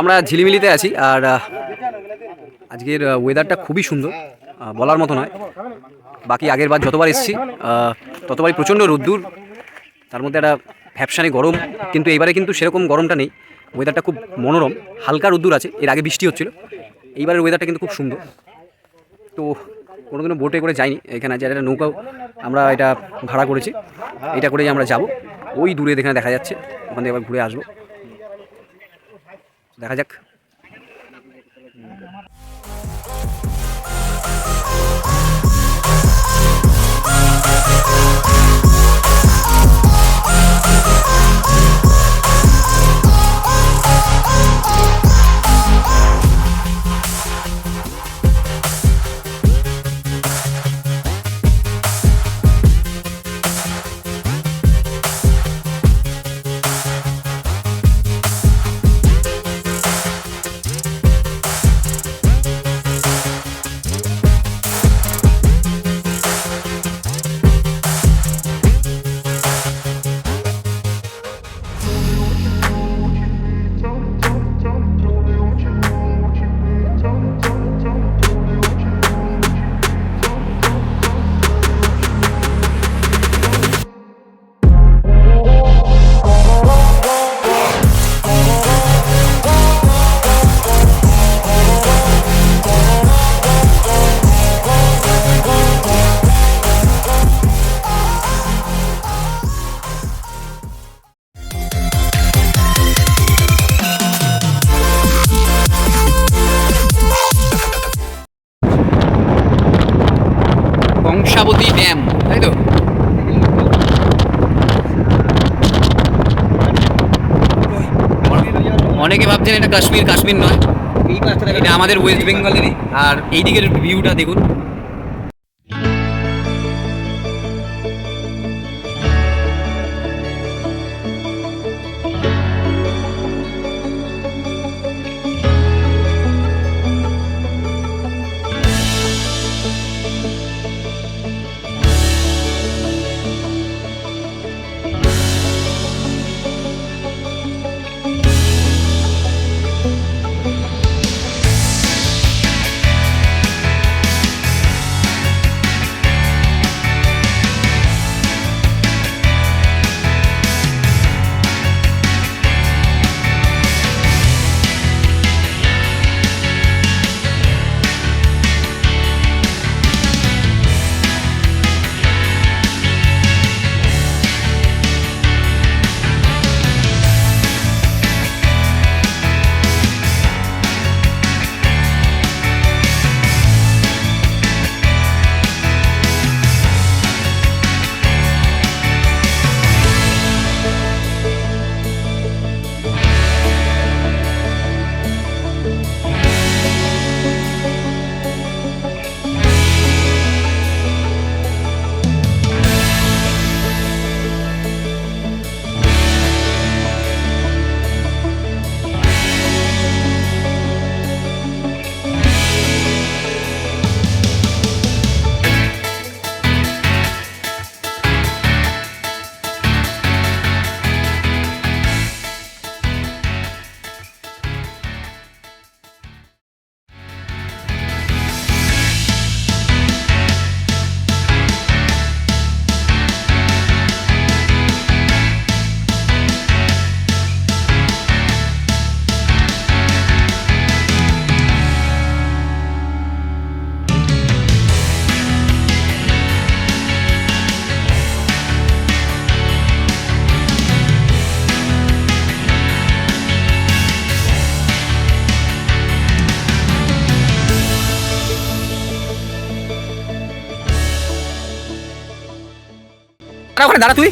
আমরা ঝিলিমিলিতে আছি আর আজকের ওয়েদারটা খুবই সুন্দর বলার মতো নয়। বাকি আগের বার যতবার এসেছি ততবারই প্রচণ্ড রোদ্দুর, তার মধ্যে একটা ভ্যাপসানি গরম, কিন্তু এবারে কিন্তু সেরকম গরমটা নেই। ওয়েদারটা খুব মনোরম, হালকা রোদ্দুর আছে, এর আগে বৃষ্টি হচ্ছিল। এইবারের ওয়েদারটা কিন্তু খুব সুন্দর। তো কোনোদিনও বোটে করে যাইনি, এখানে আছে একটা নৌকাও আমরা এটা ভাড়া করেছি, এটা করেই আমরা যাব। ওই দূরে এখানে দেখা যাচ্ছে, ওখান থেকে আবার ঘুরে আসব। দেখা যাক। কংসাবতী অনেকে ভাবছেন এটা কাশ্মীর কাশ্মীর নয়। এটা আমাদের ওয়েস্ট বেঙ্গলেরই আর এইদিকের ভিউটা দেখুন। দাঁড়া ওখানে দাঁড়া তুই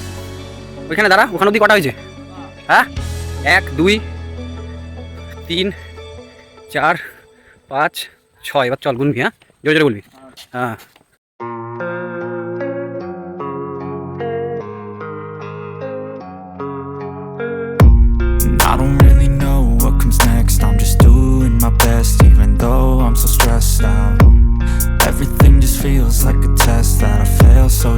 ওইখানে দাঁড়া ওখানে অব্দি কটা হয়েছে হ্যাঁ এক দুই তিন চার পাঁচ ছয় এবার চল গুনবি হ্যাঁ জোরে জোরে বলবি হ্যাঁ I don't really know what comes next. I'm just doing my best, even though I'm so stressed out. Everything just feels like a test that I fail. So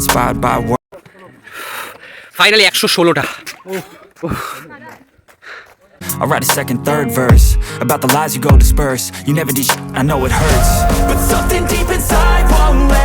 inspired by work. Finally একশো ষোলোটা I write a second, third verse about the lies you go disperse. You never did sh- I know it hurts. But something deep inside won't let